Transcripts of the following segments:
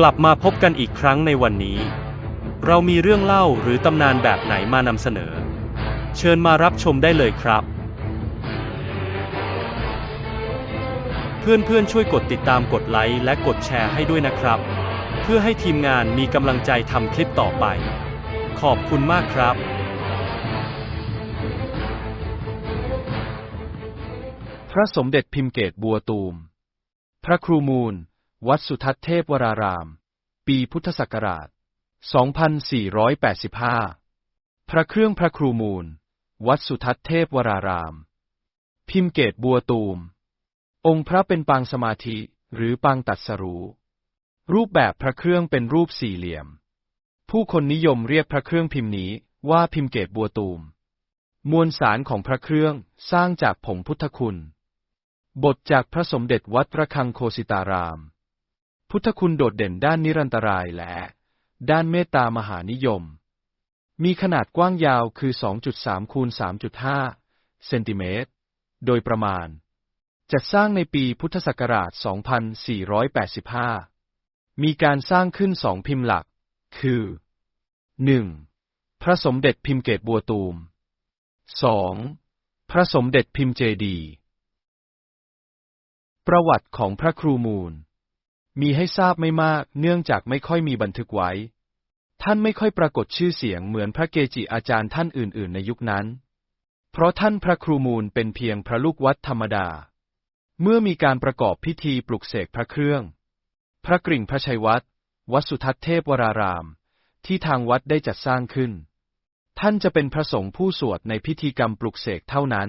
กลับมาพบกันอีกครั้งในวันนี้ เรามีเรื่องเล่าหรือตำนานแบบไหนมานำเสนอ เชิญมารับชมได้เลยครับ เพื่อนๆช่วยกดติดตามกดไลค์และกดแชร์ให้ด้วยนะครับ เพื่อให้ทีมงานมีกำลังใจทำคลิปต่อไป ขอบคุณมากครับพระสมเด็จพิมเกตบัวตูม พระครูมูล วัดสุทัศน์เทพวราราม ปีพุทธศักราช 2485 พระเครื่องพระครูมูล วัดสุทัศน์เทพวราราม พิมเกตบัวตูม องค์พระเป็นปางสมาธิหรือปางตัดสรู้ รูปแบบพระเครื่องเป็นรูปสี่เหลี่ยม ผู้คนนิยมเรียกพระเครื่องพิมพ์นี้ว่าพิมเกตบัวตูม มวลสารของพระเครื่องสร้างจากผงพุทธคุณ บทจากพระสมเด็จวัดระฆังโคสิตาราม พุทธคุณโดดเด่นด้านนิรันตรายและ ด้านเมตตามหานิยม มีขนาดกว้างยาวคือ 2.3คูณ3.5 เซนติเมตร โดยประมาณ จัดสร้างในปีพุทธศักราช 2485 มีการสร้างขึ้นสองพิมพ์หลัก คือ 1. พระสมเด็จพิมพ์เกตบัวตูม 2. พระสมเด็จพิมพ์เจดี ประวัติของพระครูมูล มีให้ทราบไม่มาก เนื่องจากไม่ค่อยมีบันทึกไว้ ท่านไม่ค่อยปรากฏชื่อเสียงเหมือนพระเกจิอาจารย์ท่านอื่น ๆ ในยุคนั้น เพราะท่านพระครูมูลเป็นเพียงพระลูกวัดธรรมดา เมื่อมีการประกอบพิธีปลุกเสกพระเครื่อง พระกริ่งพระชัยวัดวัดสุทัศน์เทพวราราม ที่ทางวัดได้จัดสร้างขึ้น ท่านจะเป็นพระสงฆ์ผู้สวดในพิธีกรรมปลุกเสกเท่านั้น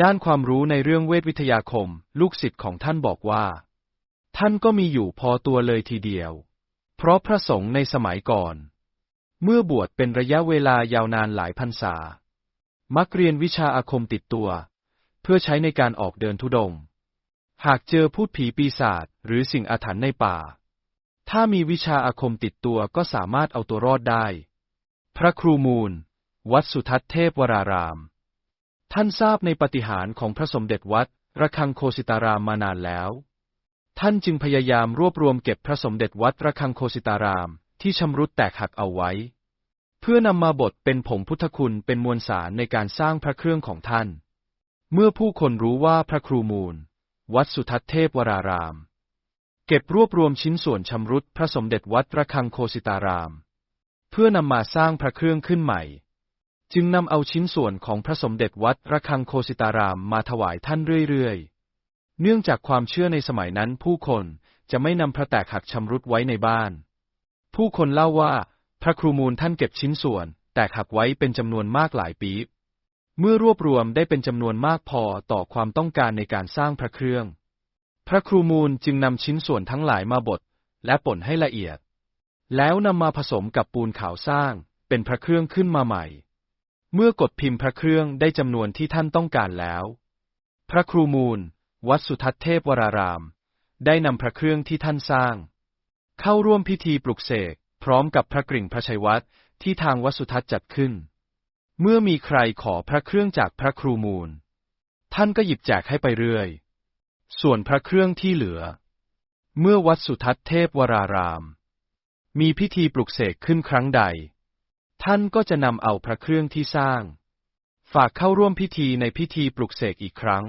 ด้านความรู้ในเรื่องเวทวิทยาคม ลูกศิษย์ของท่านบอกว่า ท่านก็มีอยู่พอตัวเลยทีเดียว เพราะพระสงฆ์ในสมัยก่อน เมื่อบวชเป็นระยะเวลายาวนานหลายพรรษา มักเรียนวิชาอาคมติดตัว เพื่อใช้ในการออกเดินทุดงค์หากเจอพูดผีปีศาจหรือสิ่งอาถรรพ์ในป่า ถ้ามีวิชาอาคมติดตัวก็สามารถเอาตัวรอดได้ พระครูมูล วัดสุทัศน์เทพวราราม ท่านทราบในปฏิหารของพระสมเด็จวัดระฆังโคสิตารามมานานแล้ว ท่านจึงพยายามรวบรวมเก็บพระสมเด็จวัดระฆังโคสิตาราม ที่ชำรุดแตกหักเอาไว้ เพื่อนำมาบดเป็นผงพุทธคุณเป็นมวลสารในการสร้างพระเครื่องของท่าน เมื่อผู้คนรู้ว่าพระครูมูล วัดสุทัศเทพวราราม เก็บรวบรวมชิ้นส่วนชำรุดพระสมเด็จวัดระฆังโคสิตาราม เพื่อนำมาสร้างพระเครื่องขึ้นใหม่ จึงนำเอาชิ้นส่วนของพระสมเด็จวัดระฆังโคสิตารามมาถวายท่านเรื่อยๆ เนื่องจากความเชื่อในสมัยนั้นผู้คนจะไม่นำพระแตกหักชำรุดไว้ในบ้าน ผู้คนเล่าว่าพระครูมูลท่านเก็บชิ้นส่วน แตกหักไว้เป็นจำนวนมากหลายปีเมื่อรวบรวมได้เป็นจำนวนมากพอต่อความต้องการในการสร้างพระเครื่อง พระครูมูลจึงนำชิ้นส่วนทั้งหลายมาบดและป่นให้ละเอียด แล้วนำมาผสมกับปูนขาวสร้างเป็นพระเครื่องขึ้นมาใหม่ เมื่อกดพิมพ์พระเครื่องได้จำนวนที่ท่านต้องการแล้ว พระครูมูล วัดสุทัศน์เทพวราราม ได้นำพระเครื่องที่ท่านสร้าง เข้าร่วมพิธีปลุกเสกพร้อมกับพระกริ่งพระชัยวัดที่ทางวัดสุทัศน์จัดขึ้น เมื่อมีใครขอพระเครื่องจากพระครูมูล ท่านก็หยิบแจกให้ไปเรื่อย ส่วนพระเครื่องที่เหลือ เมื่อวัดสุทัศน์เทพวราราม มีพิธีปลุกเสกขึ้นครั้งใด ท่านก็จะนำเอาพระเครื่องที่สร้าง ฝากเข้าร่วมพิธีในพิธีปลุกเสกอีกครั้ง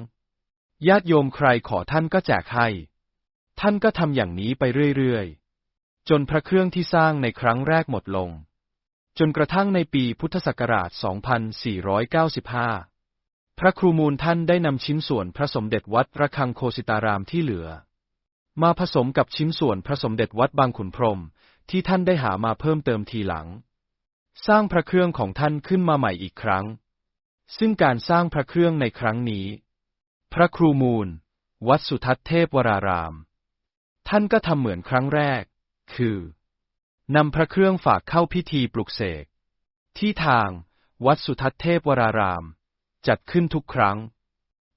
ญาติโยมใครขอท่านก็แจกให้ ท่านก็ทำอย่างนี้ไปเรื่อยๆ จนพระเครื่องที่สร้างในครั้งแรกหมดลง จนกระทั่งในปีพุทธศักราช 2495 พระครูมูลท่านได้นำชิ้นส่วนพระสมเด็จวัดระฆังโคสิตารามที่เหลือ มาผสมกับชิ้นส่วนพระสมเด็จวัดบางขุนพรหมที่ท่านได้หามาเพิ่มเติมทีหลัง สร้างพระเครื่องของท่านขึ้นมาใหม่อีกครั้ง ซึ่งการสร้างพระเครื่องในครั้งนี้ พระครูมูล วัดสุทัศน์เทพวราราม ท่านก็ทำเหมือนครั้งแรก คือนำพระเครื่องฝากเข้าพิธีปลุกเสก ที่ทางวัดสุทัศน์เทพวราราม จัดขึ้นทุกครั้ง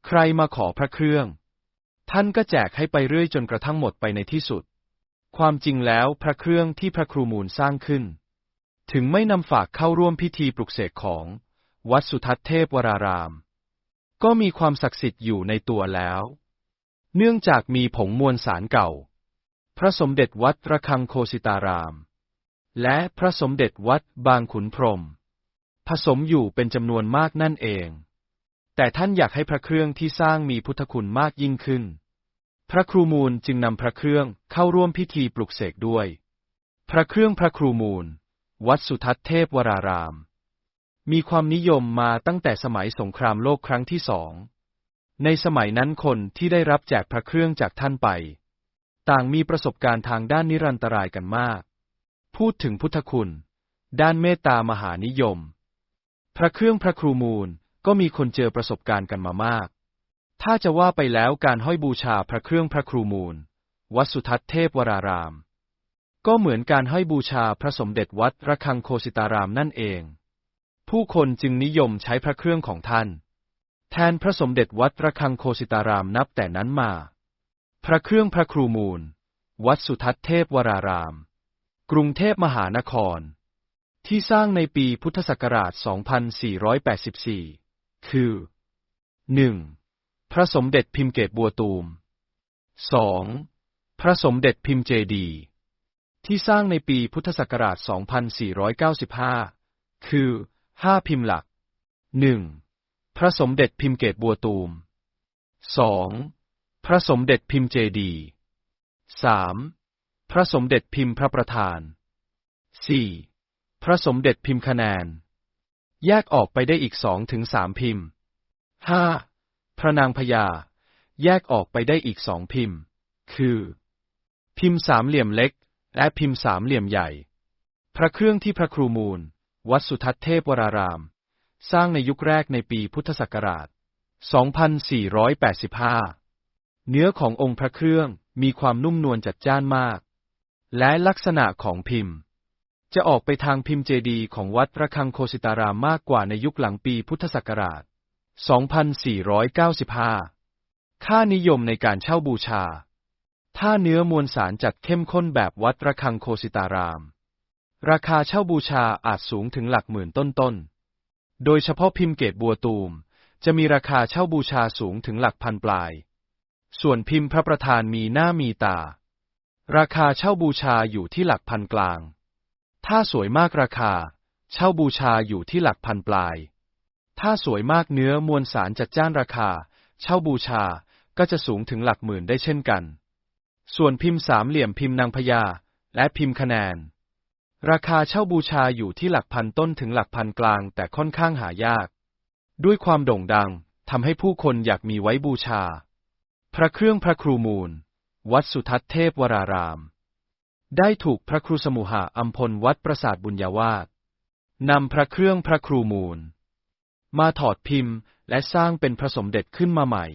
ใครมาขอพระเครื่อง ท่านก็แจกให้ไปเรื่อยจนกระทั่งหมดไปในที่สุด ความจริงแล้วพระเครื่องที่พระครูมูลสร้างขึ้น ถึงไม่นำฝากเข้าร่วมพิธีปลุกเสกของ วัดสุทัศน์เทพวราราม ก็มีความศักดิ์สิทธิ์อยู่ในตัวแล้ว เนื่องจากมีผงมวลสารเก่า พระสมเด็จวัดระฆังโคสิตาราม และพระสมเด็จวัดบางขุนพรม ผสมอยู่เป็นจำนวนมากนั่นเอง แต่ท่านอยากให้พระเครื่องที่สร้างมีพุทธคุณมากยิ่งขึ้น พระครูมูลจึงนำพระเครื่องเข้าร่วมพิธีปลุกเสกด้วย พระเครื่องพระครูมูล วัดสุทัศน์เทพวราราม มีความนิยมมาตั้งแต่สมัยสงครามโลกครั้งที่สอง ในสมัยนั้นคนที่ได้รับแจกพระเครื่องจากท่านไป ต่างมีประสบการณ์ทางด้านนิรันตรายกันมาก พูดถึงพุทธคุณ ด้านเมตตามหานิยม พระเครื่องพระครูมูลก็มีคนเจอประสบการณ์กันมามาก ถ้าจะว่าไปแล้วการห้อยบูชาพระเครื่องพระครูมูล วัดสุทัศน์เทพวราราม ก็เหมือนการห้อยบูชาพระสมเด็จวัดระฆังโคสิตารามนั่นเอง ผู้คนจึงนิยมใช้พระเครื่องของท่าน แทนพระสมเด็จวัดระฆังโคสิตารามนับแต่นั้นมา พระเครื่องพระครูมูล วัดสุทัศน์เทพวราราม กรุงเทพมหานคร ที่สร้างในปีพุทธศักราช 2484 คือ 1. พระสมเด็จพิมพ์เกตบัวตูม 2. พระสมเด็จพิมพ์เจดี ที่สร้างในปีพุทธศักราช 2495 คือ 5พิมพ์หลัก 1. พระสมเด็จพิมพ์เกตบัวตูม 2. พระสมเด็จพิมพ์เจดีย์ 3. พระสมเด็จพิมพ์พระประธาน 4. พระสมเด็จพิมพ์คะแนน แยกออกไปได้อีกสองถึงสามพิมพ์ห้าพระนางพญา แยกออกไปได้อีกสองพิมพ์ คือ พิมพ์สามเหลี่ยมเล็ก และพิมพ์สามเหลี่ยมใหญ่ พระเครื่องที่พระครูมูล วัดสุทัศน์เทพวราราม สร้างในยุคแรกในปีพุทธศักราช 2485 เนื้อขององค์พระเครื่องมีความนุ่มนวลจัดจ้านมาก และลักษณะของพิมพ์ จะออกไปทางพิมพ์เจดีของวัดระฆังโคสิตารามมากกว่าในยุคหลังปีพุทธศักราช 2495 ค่านิยมในการเช่าบูชา ถ้าเนื้อมวลสารจัดเข้มข้นแบบวัดระฆังโคสิตาราม ราคาเช่าบูชาอาจสูงถึงหลักหมื่นต้นๆ โดยเฉพาะพิมพ์เกตบัวตูม จะมีราคาเช่าบูชาสูงถึงหลักพันปลาย ส่วนพิมพ์พระประธานมีหน้ามีตา ราคาเช่าบูชาอยู่ที่หลักพันกลาง ถ้าสวยมากราคา เช่าบูชาอยู่ที่หลักพันปลาย ถ้าสวยมากเนื้อมวลสารจัดจ้านราคา เช่าบูชาก็จะสูงถึงหลักหมื่นได้เช่นกัน ส่วนพิมพ์สามเหลี่ยมพิมพ์นางพญาและพิมพ์คะแนน ราคาเช่าบูชาอยู่ที่หลักพันต้นถึงหลักพันกลางแต่ค่อนข้างหายาก ด้วยความโด่งดังทำให้ผู้คนอยากมีไว้บูชา พระเครื่องพระครูมูล วัดสุทัศน์เทพวราราม ได้ถูกพระครูสมุหะอัมพลวัดประสาทบุญญาวาสนำพระเครื่องพระครูมูล มาถอดพิมพ์และสร้างเป็นพระสมเด็จขึ้นมาใหม่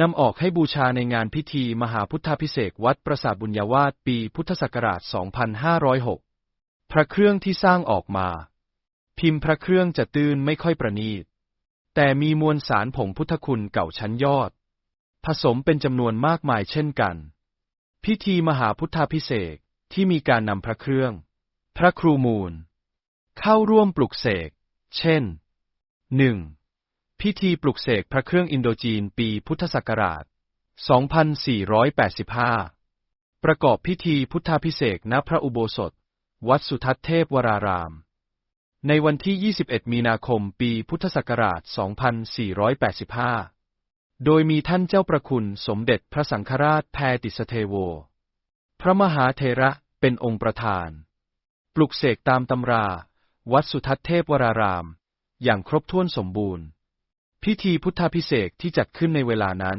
นำออกให้บูชาในงานพิธีมหาพุทธาพิเศษวัดประสาทบุญญาวาสปีพุทธศักราช 2506 พระเครื่องที่สร้างออกมา พิมพ์พระเครื่องจะตื้นไม่ค่อยประณีต แต่มีมวลสารผงพุทธคุณเก่าชั้นยอด ผสมเป็นจำนวนมากมายเช่นกัน พิธีมหาพุทธาพิเศษที่มีการนำพระเครื่อง พระครูมูล เข้าร่วมปลุกเสก เช่น 1. พิธีปลุกเสกพระเครื่องอินโดจีนปีพุทธศักราช 2485 ประกอบพิธีพุทธาพิเศษณพระอุโบสถ วัดสุทัศน์เทพวราราม ในวันที่ 21 มีนาคม ปีพุทธศักราช 2485 โดยมีท่านเจ้าประคุณสมเด็จพระสังฆราชแพติสเทโว พระมหาเทระเป็นองค์ประธาน ปลุกเสกตามตำรา วัดสุทัศน์เทพวราราม อย่างครบถ้วนสมบูรณ์ พิธีพุทธาพิเศษกที่จัดขึ้นในเวลานั้น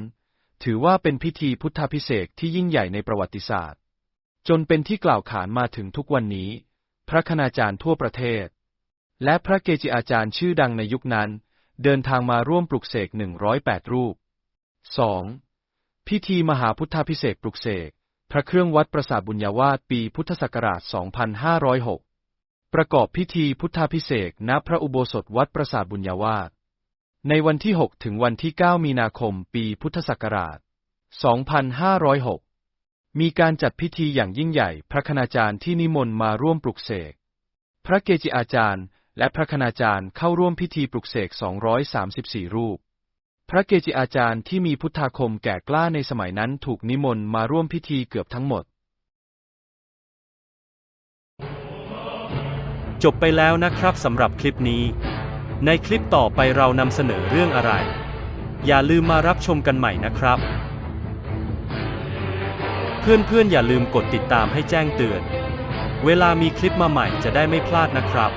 ถือว่าเป็นพิธีพุทธาพิเศษกที่ยิ่งใหญ่ในประวัติศาสตร์ จนเป็นที่กล่าวขานมาถึงทุกวันนี้ พระคณาจารย์ทั่วประเทศ และพระเกจิอาจารย์ชื่อดังในยุคนั้น เดินทางมาร่วมปลุกเสก 108 รูป 2. พิธีมหาพุทธาพิเศษปลุกเสก พระเครื่องวัดประสาทบุญญาวาสปีพุทธศักราช 2506 ประกอบพิธีพุทธาพิเศษณพระอุโบสถวัดประสาทบุญญาวาสในวันที่ 6 ถึงวันที่ 9 มีนาคม ปีพุทธศักราช 2506 มีการจัดพิธีอย่างยิ่งใหญ่ พระคณาจารย์ที่นิมนต์มาร่วมปลุกเสก พระเกจิอาจารย์ และพระคณาจารย์เข้าร่วมพิธีปลุกเสก 234 รูป พระเกจิอาจารย์ที่มีพุทธาคมแก่กล้าในสมัยนั้นถูกนิมนต์มาร่วมพิธีเกือบทั้งหมด จบไปแล้วนะครับสำหรับคลิปนี้ ในคลิปต่อไปเรานำเสนอเรื่องอะไร อย่าลืมมารับชมกันใหม่นะครับ เพื่อนๆ อย่าลืมกดติดตามให้แจ้งเตือน เวลามีคลิปมาใหม่จะได้ไม่พลาดนะครับ